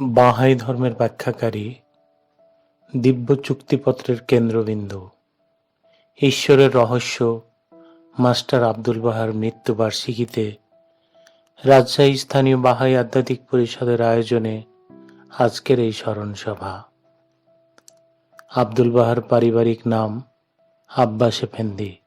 বাহাই ধর্মের ব্যাখ্যাকারী, দিব্য চুক্তিপত্রের কেন্দ্রবিন্দু, ঈশ্বরের রহস্য, মাস্টার আব্দুল বাহার মৃত্যুবার্ষিকীতে রাজশাহী স্থানীয় বাহাই আধ্যাত্মিক পরিষদের আয়োজনে আজকের এই স্মরণ সভা আব্দুল বাহার পারিবারিক নাম আব্বাস এফেন্দি।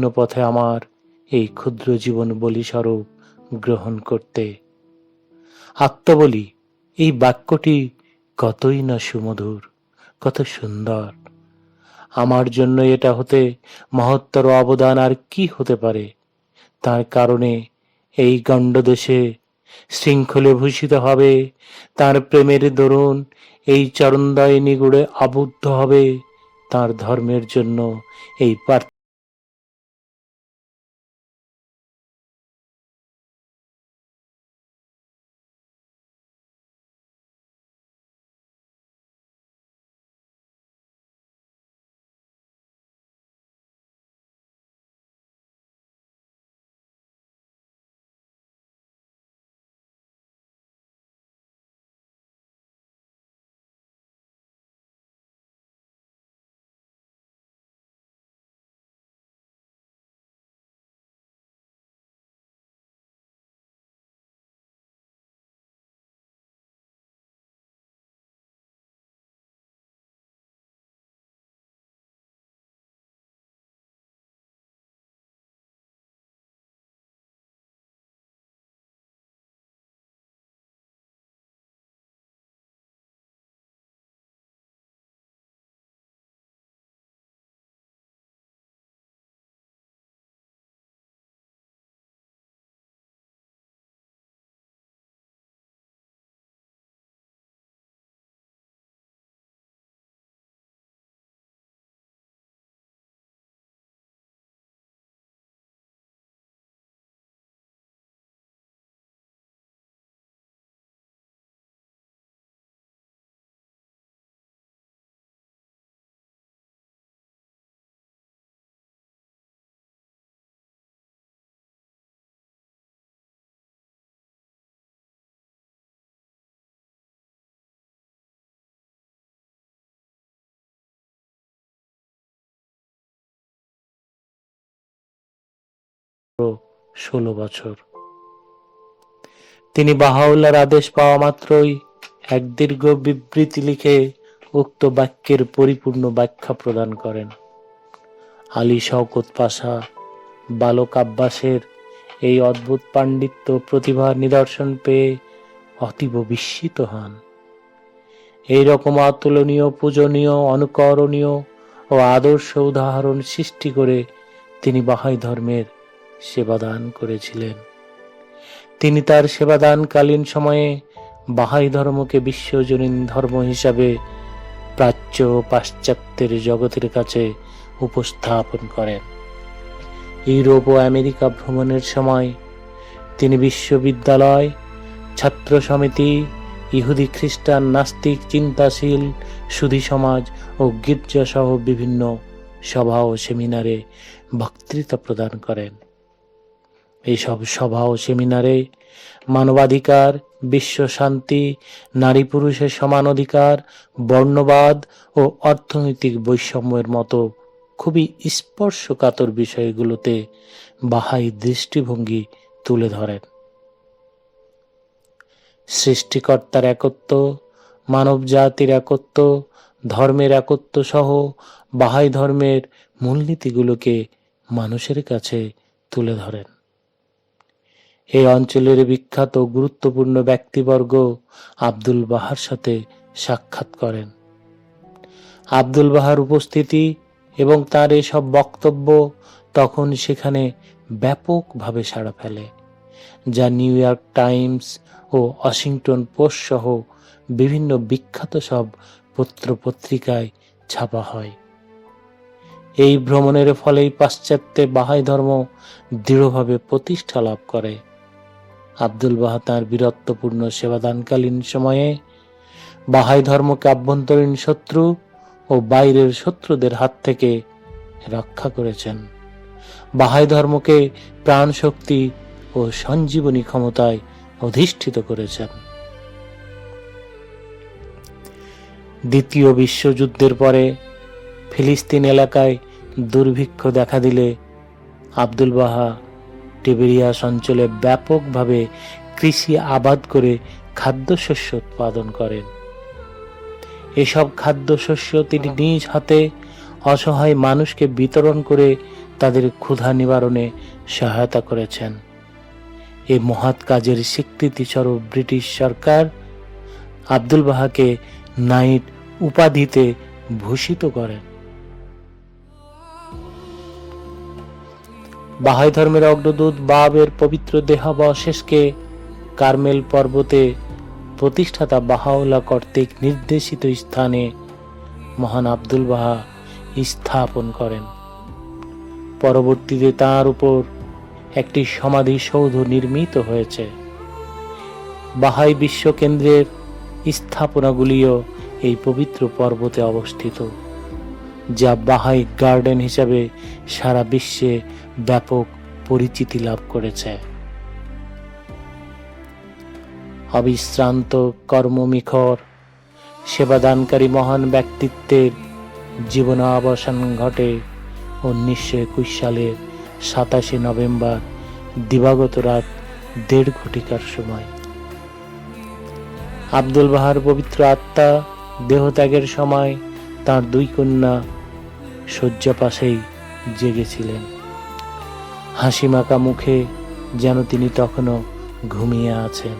ভিন্ন পথে আমার এই ক্ষুদ্র জীবন বলি স্বরূপ গ্রহণ করতে। আত্মবলি, এই বাক্যটি কতই না সুমধুর, কত সুন্দর। আমার জন্য এটা হতে মহত্তর অবদান আর কি হতে পারে? তার কারণে এই গণ্ডদেশে শৃঙ্খলে ভূষিত হবে, তার প্রেমের দরুন এই চরণদয় নিগুড়ে আবদ্ধ হবে, তার ধর্মের জন্য এই পার্থ ষোলো বছর। তিনি বাহাউল্লার আদেশ পাওয়া মাত্রই এক দীর্ঘ বিবৃতি লিখে উক্ত বাক্যের পরিপূর্ণ ব্যাখ্যা প্রদান করেন। আলী শওকত পাশা, বালক আব্বাসের এই অদ্ভুত পাণ্ডিত্য প্রতিভার নিদর্শন পেয়ে অতীব বিস্মিত হন। এই রকম অতুলনীয়, পূজনীয়, অনুকরণীয় ও আদর্শ উদাহরণ সৃষ্টি করে তিনি বাহাই ধর্মের সেবাদান করেছিলেন। তিনি তার সেবাদানকালীন সময়ে বাহাই ধর্মকে বিশ্বজনীন ধর্ম হিসাবে প্রাচ্য ও পাশ্চাত্যের জগতের কাছে উপস্থাপন করেন। ইউরোপ ও আমেরিকা ভ্রমণের সময় তিনি বিশ্ববিদ্যালয়, ছাত্র সমিতি, ইহুদি খ্রিস্টান নাস্তিক চিন্তাশীল, সুধী সমাজ ও গির্জা সহ বিভিন্ন সভা ও সেমিনারে বক্তৃতা প্রদান করেন। এইসব সভা ও সেমিনারে মানবাধিকার, বিশ্ব শান্তি, নারী পুরুষের সমান অধিকার, বর্ণবাদ ও অর্থনৈতিক বৈষম্যের মতো খুবই স্পর্শকাতর বিষয়গুলোতে বাহাই দৃষ্টিভঙ্গি তুলে ধরেন। সৃষ্টিকর্তার একত্ব মানব জাতির একত্ব, ধর্মের একত্ব সহ বাহাই ধর্মের মূলনীতিগুলোকে মানুষের কাছে তুলে ধরেন। এই অঞ্চলের বিখ্যাত গুরুত্বপূর্ণ ব্যক্তিবর্গ আব্দুল বাহার সাথে সাক্ষাৎ করেন। আব্দুল বাহার উপস্থিতি এবং তার এসব বক্তব্য তখন সেখানে ব্যাপকভাবে সাড়া ফেলে, যা নিউ ইয়র্ক টাইমস ও ওয়াশিংটন পোস্ট সহ বিভিন্ন বিখ্যাত সব পত্র পত্রিকায় ছাপা হয়। এই ভ্রমণের ফলেই পাশ্চাত্যে বাহাই ধর্ম দৃঢ়ভাবে প্রতিষ্ঠা লাভ করে। আব্দুল বাহা তাঁর বীরত্বপূর্ণ সেবাদানকালীন সময়ে বাহাই ধর্মকে আভ্যন্তরীণ শত্রু ও বাইরের শত্রুদের হাত থেকে রক্ষা করেছেন। বাহাই ধর্মকে প্রাণ শক্তি ও সঞ্জীবনী ক্ষমতায় অধিষ্ঠিত করেছেন। দ্বিতীয় বিশ্বযুদ্ধের পরে ফিলিস্তিন এলাকায় দুর্ভিক্ষ দেখা দিলে আব্দুল বাহা টিবেরিয়াস অঞ্চলে ব্যাপকভাবে কৃষি আবাদ করে খাদ্যশস্য উৎপাদন করেন। এসব খাদ্যশস্য তিনি নিজ হাতে অসহায় মানুষকে বিতরণ করে তাদের ক্ষুধা নিবারণে সহায়তা করেছেন। এই মহৎ কাজের স্বীকৃতি স্বরূপ ব্রিটিশ সরকার আব্দুল বাহাকে নাইট উপাধিতে ভূষিত করেন। বাহাই ধর্মের অগ্রদূত বাবের পবিত্র দেহাবশেষকে কার্মেল পর্বতে প্রতিষ্ঠাতা বাহাউলা কর্তৃক নির্দেশিত স্থানে মহান আব্দুল বাহা স্থাপন করেন। পরবর্তীতে তার উপর একটি সমাধিসৌধ নির্মিত হয়েছে। বাহাই বিশ্ব কেন্দ্রের স্থাপনাগুলিও এই পবিত্র পর্বতে অবস্থিত, যা বাহাই গার্ডেন হিসাবে সারা বিশ্বে ব্যাপক পরিচিতি লাভ করেছে। অবিশ্রান্ত, কর্মমিখর, সেবাদানকারী মহান ব্যক্তিত্বের জীবনাবসান ঘটে উনিশশো একুশ সালের সাতাশে নভেম্বর, দিবাগত রাত দেড় ঘটিকার সময়। আব্দুল বাহার পবিত্র আত্মা দেহত্যাগের সময় তার দুই কন্যা শয্যা পাশেই জেগেছিলেন। হাসি মাখা মুখে যেন তিনি তখনও ঘুমিয়ে আছেন।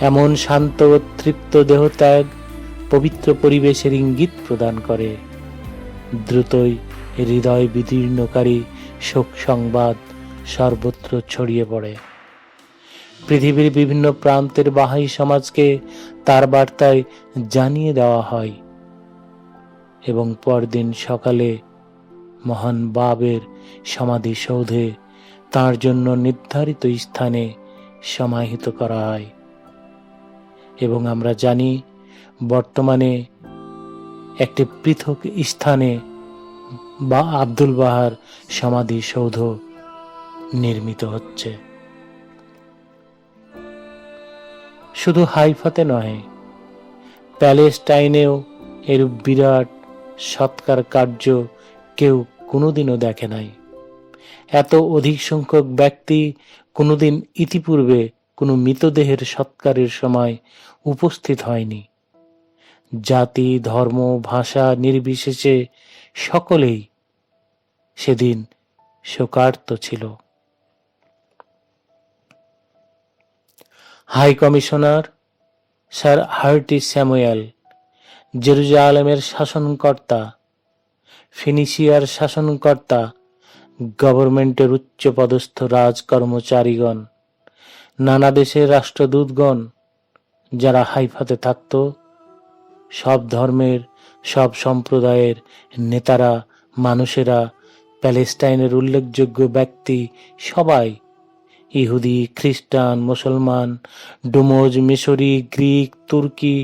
এমন শান্ত ও তৃপ্ত দেহত্যাগ পবিত্র পরিবেশের ইঙ্গিত প্রদান করে। দ্রুতই হৃদয় বিদীর্ণকারী শোক সংবাদ সর্বত্র ছড়িয়ে পড়ে। পৃথিবীর বিভিন্ন প্রান্তের বাহাই সমাজকে তার বার্তায় জানিয়ে দেওয়া হয়। এবং পরদিন সকালে মহান বাবের সমাধিসৌধে তার জন্য নির্ধারিত স্থানে সমাহিত করা হয় এবং আমরা জানি, বর্তমানে একটি পৃথক স্থানে বা আব্দুল বাহার সমাধিসৌধ নির্মিত হচ্ছে। শুধু হাইফাতে নয় প্যালেস্টাইনেও এরূপ বিরাট সৎকার কার্য কেউ কোনোদিনও দেখে নাই। এত অধিক সংখ্যক ব্যক্তি কোনোদিন ইতিপূর্বে কোনো মৃতদেহের সৎকারের সময় উপস্থিত হয়নি। জাতি, ধর্ম, ভাষা নির্বিশেষে সকলেই সেদিন শোকার্ত ছিল। হাই কমিশনার, স্যার হার্টি স্যামুয়েল, জেরুজালেমের শাসনকর্তা ফিনিশিয়ার শাসনকর্তা, গভর্নমেন্টের উচ্চপদস্থ রাজ কর্মচারীগণ নানা দেশের রাষ্ট্রদূতগণ, যারা হাইফাতে থাকত, সব ধর্মের, সব সম্প্রদায়ের নেতারা, মানুষেরা, প্যালেস্টাইনের উল্লেখযোগ্য ব্যক্তি সবাই, ইহুদি, খ্রিস্টান, মুসলমান, ডুমোজ, মিশরি, গ্রিক, তুর্কি